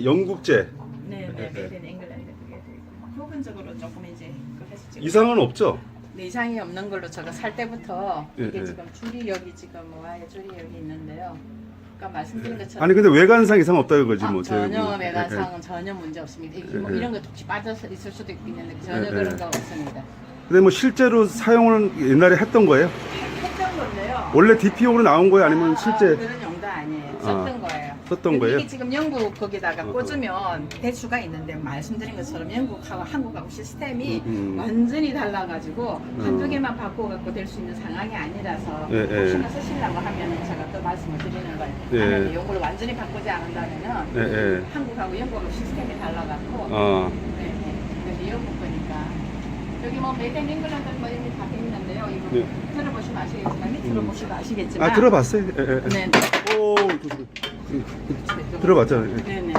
아, 이게 영국제 네, 네, 네, 메이드 인 잉글랜드 그게 되고 부분적으로 조금 이제 그 지금 이상은 없죠? 네, 이상이 없는 걸로 제가 살 때부터 예, 이게 예. 지금 줄이 여기 지금 와의 줄이 여기 있는데요. 아까 말씀드린 것처럼 아니 근데 외관상 이상 없다 이거지 아, 뭐 전혀 뭐, 외관상은 전혀 문제 없습니다. 이- 뭐 예, 예. 이런 거 혹시 빠져서 있을 수도 있는데 전혀 예, 그런 예. 거 없습니다. 근데 뭐 실제로 사용을 옛날에 했던 거예요? 했던 건데요. 원래 DP용으로 나온 거예요? 아니면 아, 실제 아, 그런 용도 아니에요. 썼던 거예요. 썼던 거예요? 이게 지금 영국 거기다가 어허. 꽂으면 대수가 있는데 말씀드린 것처럼 영국하고 한국하고 시스템이 음, 음. 완전히 달라가지고 한두 개만 바꿔갖고 될 수 있는 상황이 아니라서 예, 예. 혹시나 쓰시려고 하면 제가 또 말씀을 드리는 거예요. 예. 만약에 이걸 완전히 바꾸지 않는다면은 예, 예. 한국하고 영국하고 시스템이 달라갖고 아, 네, 네. 근데 영국 거니까 여기 뭐 메이드 인 잉글랜드 뭐 이렇게 다 있는데요. 이거 네. 들어보시면 아시겠지만 밑으로 음. 보시면 아시겠지만 아 들어봤어요? 예, 예. 네. 오, 그- 그- 들어봤잖아요. 예, 네네.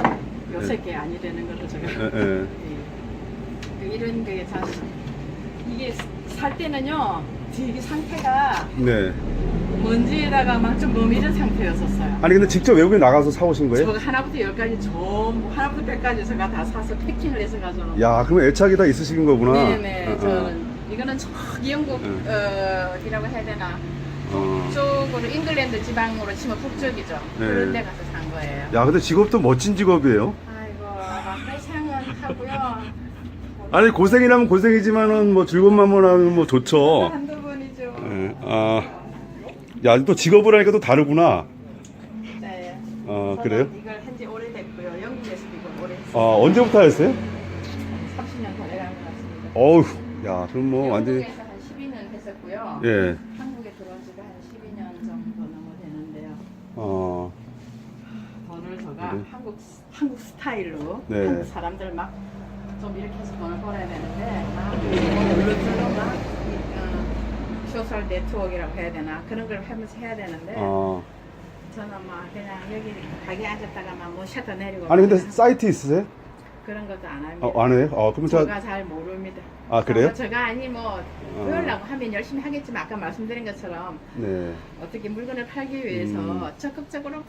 요새 게 아니 되는 걸로 제가. 예, 예. 네. 이런 게 다, 이게 살 때는요, 되게 상태가 네. 먼지에다가 막 좀 머미는 상태였었어요. 아니 근데 직접 외국에 나가서 사오신 거예요? 저 하나부터 열까지 전부, 하나부터 백까지 제가 다 사서 패킹을 해서 가져놓은 야, 그러면 애착이 다 있으신 거구나. 네네. 어, 어. 저는, 이거는 저기 영국, 네. 어, 해야 되나. 어. 북쪽으로, 잉글랜드 지방으로 치면 북쪽이죠. 네. 그런 데 가서 산 거예요. 야, 근데 직업도 멋진 직업이에요. 아이고, 막 회상은 하고요. 아니 고생이라면 고생이지만은 뭐 즐거운 마음으로 하면 뭐 좋죠. 한두 번이죠. 예, 아, 야, 또 직업을 하니까 또 다르구나. 네. 어, 저는 그래요? 이걸 한 지 오래됐고요. 영국에서도 이걸 오래 아, 했어요. 언제부터 하셨어요? 30년 더것 같습니다. 어우, 야, 그럼 뭐 영국에서 한 12년 했었고요. 예, 한국에 들어온 지가 한 12년 정도 넘어 되는데요. 어, 네. 한국 한국 스타일로 네. 한국 사람들 막 좀 이렇게 해서 돈을 벌어야 되는데 막 네. 눌러눌러 막 어, 소셜 네트워크라고 해야 되나 그런 걸 하면서 해야 되는데 어. 저는 막 그냥 여기 가게 앉았다가 막뭐 셔터 내리고 아니 근데 막 사이트 있으세요? 그런 것도 안 합니다. 어, 안 해요? 어, 그럼 제가 제가 잘 모릅니다. 아 그래요? 어, 제가 아니 뭐 어. 배우려고 하면 열심히 하겠지만 아까 말씀드린 것처럼 네. 어떻게 물건을 팔기 위해서 음. 적극적으로 막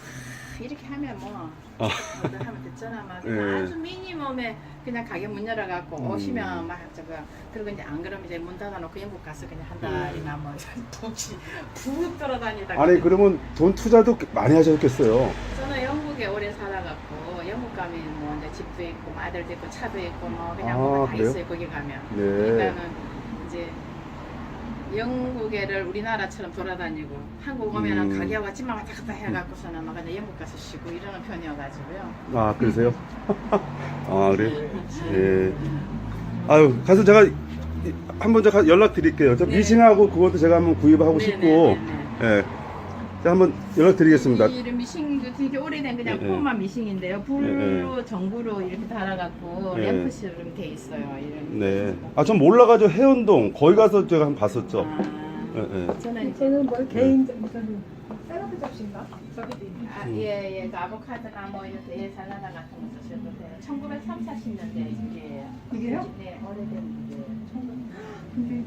이렇게 하면 뭐 아. 뭐든 하면 됐잖아 막 네. 아주 미니멈에 그냥 가게 문 열어갖고 음. 오시면 막 저거 그리고 이제 안 그러면 이제 문 닫아놓고 영국 가서 그냥 한 달이나 뭐 혹시 푹 돌아다니다가 아니 그러면 돈 투자도 많이 하셨겠어요. 저는 영국에 오래 살아갖고 영국 가면 뭐 이제 집도 있고 뭐 아들도 있고 차도 있고 뭐 그냥 아, 뭐다 그래요? 있어요 거기 가면 네. 그러니까는 이제 영국에를 우리나라처럼 돌아다니고 한국 오면 은 음. 가게하고 찜만 왔다 갔다 해갖고서는 막 그냥 영국 가서 쉬고 이러는 편이어가지고요. 아 그러세요? 아 그래? 예. 아유 가서 제가 이- 한번 제가 연락 드릴게요. 저 네. 미싱하고 그것도 제가 한번 구입하고 네, 싶고, 네, 네, 예. 제가 한번 연락 드리겠습니다. 이 이름 미싱도 되게 오래된 그냥 예, 예. 폼만 미싱인데요. 불로 전구로 이렇게 달아갖고 예. 램프처럼 돼 있어요. 이런. 네. 아 전 몰라가지고 해운동 거기 가서 제가 한 번 봤었죠. 아, 예, 예. 저는 이제 저는 뭐 개인 무슨 샐러드 접시인가? 저기도 있네. 아, 예, 예, 그 아보카도나 뭐 이렇게 예, 살라다 같은 거 드셔도 돼요. 1930, 40년대 이게예요. 이게요? 네, 오래된 이게. 근데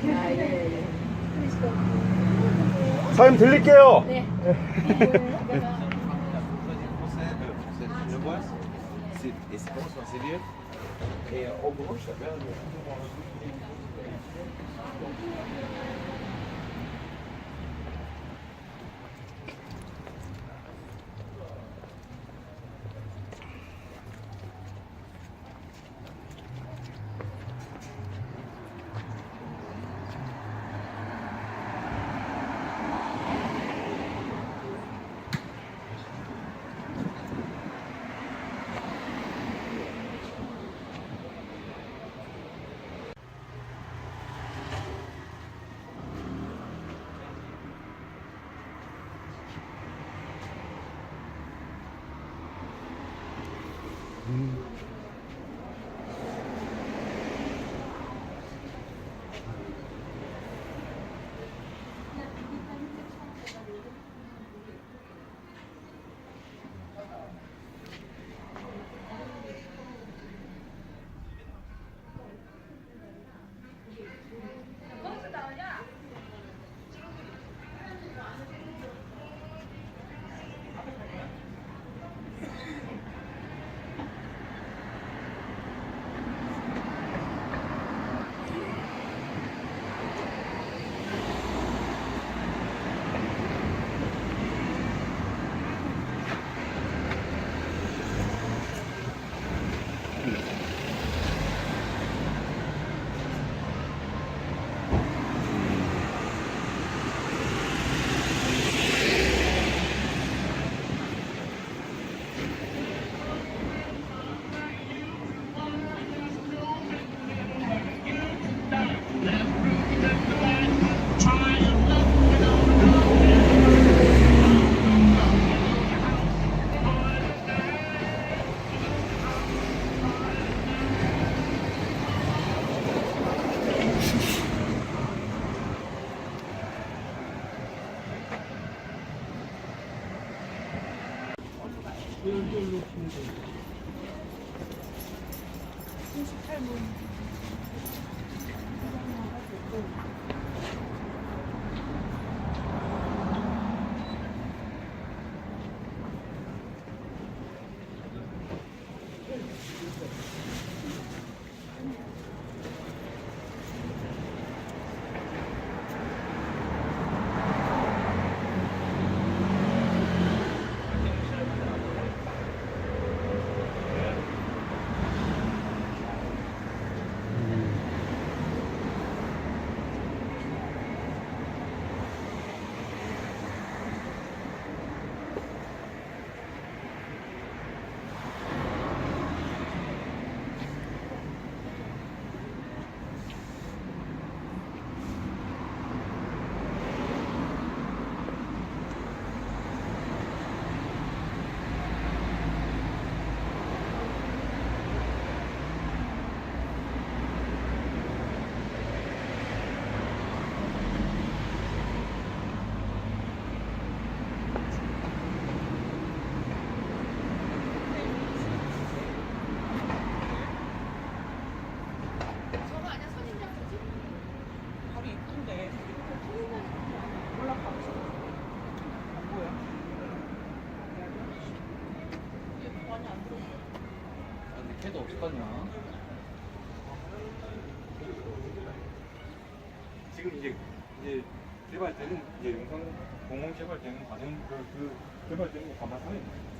아, 예, 예. 사장님 들릴게요. 네. 걔도 어떡하냐? 지금 이제 이제 개발되는 이제 영상 공원 개발되는 과정 그, 그 개발되는 거 감안하는 거예요.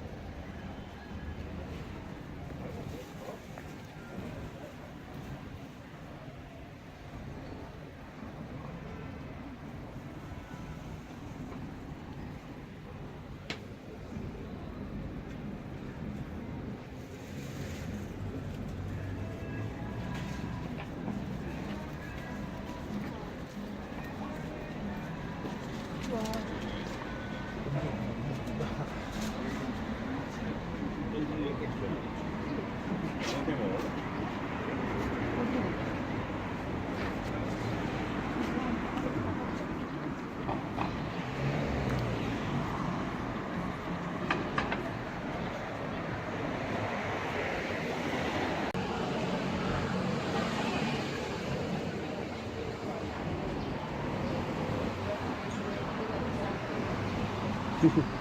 저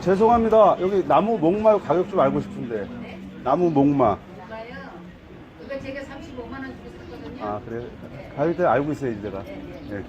죄송합니다. 여기 나무 목마 가격 좀 알고 싶은데. 나무 목마. 뭐가요? 이거 제가 35만 원 주고 샀거든요. 아 그래? 가격 대 알고 있어야지 내가. 예.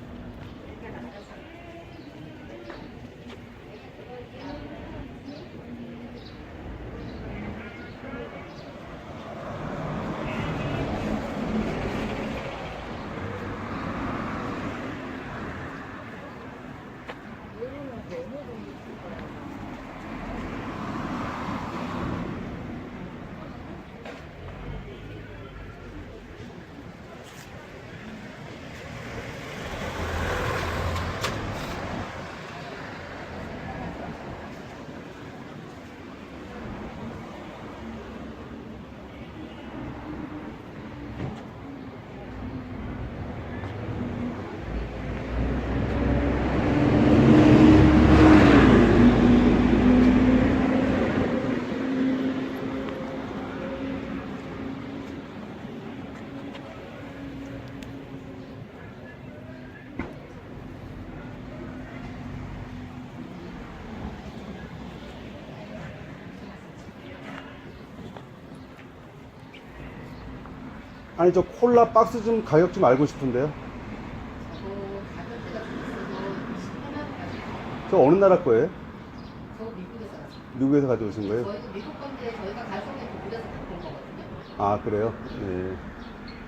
아니 저 콜라 박스 좀 가격 좀 알고 싶은데요. 저거 가격대가 좀 있어도 10만 원 가지고 저 어느 나라 거예요? 저거 미국에서 왔어요. 미국에서 가져오신 거예요? 저희도 미국 건데 저희가 가성비 미국에서 갖고 온 거거든요. 아 그래요? 예.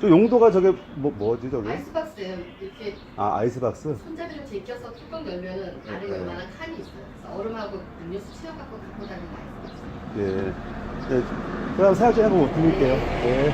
저 용도가 저게 뭐 뭐지 저게? 아이스박스예요. 이렇게 아 아이스박스? 손잡이로 제껴서 뚜껑 열면은 안에 네. 요만한 칸이 있어요. 얼음하고 음료수 채워갖고 갖고 다니는 아이스박스. 예. 예. 그럼 생각 좀 해보고 드릴게요. 예.